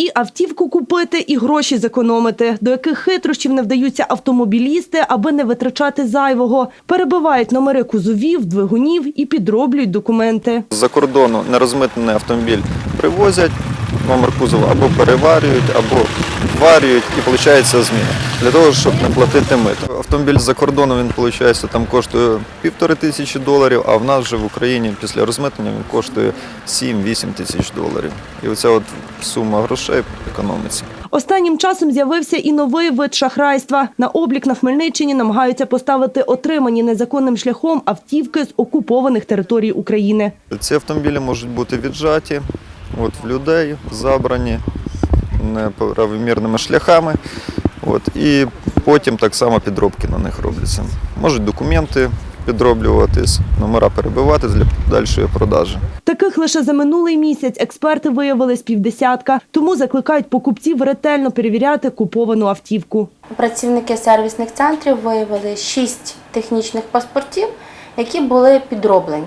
і автівку купити, і гроші зекономити. До яких хитрощів не вдаються автомобілісти, аби не витрачати зайвого. Перебивають номери кузовів, двигунів і підроблюють документи. З-за кордону нерозмитнений автомобіль привозять, номер кузова або переварюють, або варюють і виходить зміна. Для того, щоб не платити мито. Автомобіль з-за кордону він виходить, там коштує півтори тисячі доларів, а в нас вже в Україні після розмитнення він коштує 7-8 тисяч доларів. І оця от сума грошей економиться. Останнім часом з'явився і новий вид шахрайства. На облік на Хмельниччині намагаються поставити отримані незаконним шляхом автівки з окупованих територій України. Ці автомобілі можуть бути віджаті от, в людей, забрані неправомірними шляхами. От, і потім так само підробки на них робляться. Можуть документи підроблюватись, номера перебиватись для подальшої продажі. Таких лише за минулий місяць експерти виявили з півдесятка, тому закликають покупців ретельно перевіряти куповану автівку. Працівники сервісних центрів виявили шість технічних паспортів, які були підроблені.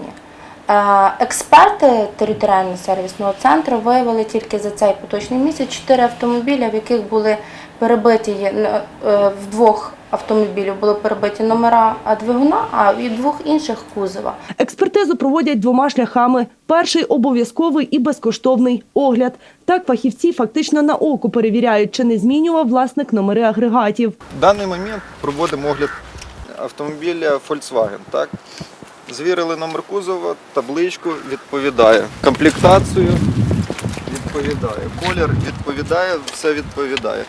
Е, Експерти територіального сервісного центру виявили тільки за цей поточний місяць чотири автомобіля, в яких були перебиті е, в двох автомобілів були перебиті номера двигуна, а від двох інших кузова. Експертизу проводять двома шляхами. Перший обов'язковий і безкоштовний огляд. Так фахівці фактично на око перевіряють, чи не змінював власник номери агрегатів. В даний момент проводимо огляд автомобіля Volkswagen. Так? Звірили номер кузова, табличку відповідає. Комплектацію відповідає. Колір відповідає, все відповідає.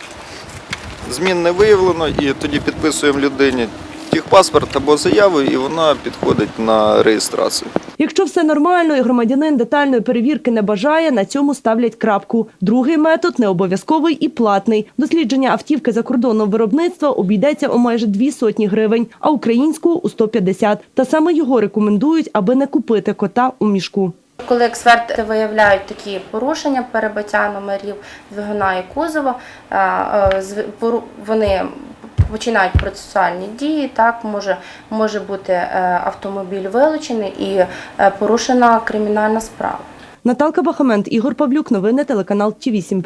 Змін не виявлено і тоді підписуємо людині техпаспорт або заяву, і вона підходить на реєстрацію. Якщо все нормально і громадянин детальної перевірки не бажає, на цьому ставлять крапку. Другий метод не обов'язковий і платний. Дослідження автівки за кордоном виробництва обійдеться у майже дві сотні гривень, а українську у 150. Та саме його рекомендують, аби не купити кота у мішку. Коли експерти виявляють такі порушення, перебиття номерів двигуна і кузова, е, е, вони починають процесуальні дії. Так може, може бути е, автомобіль вилучений і е, порушена кримінальна справа. Наталка Бахамент, Ігор Павлюк. Новини телеканал Ті 8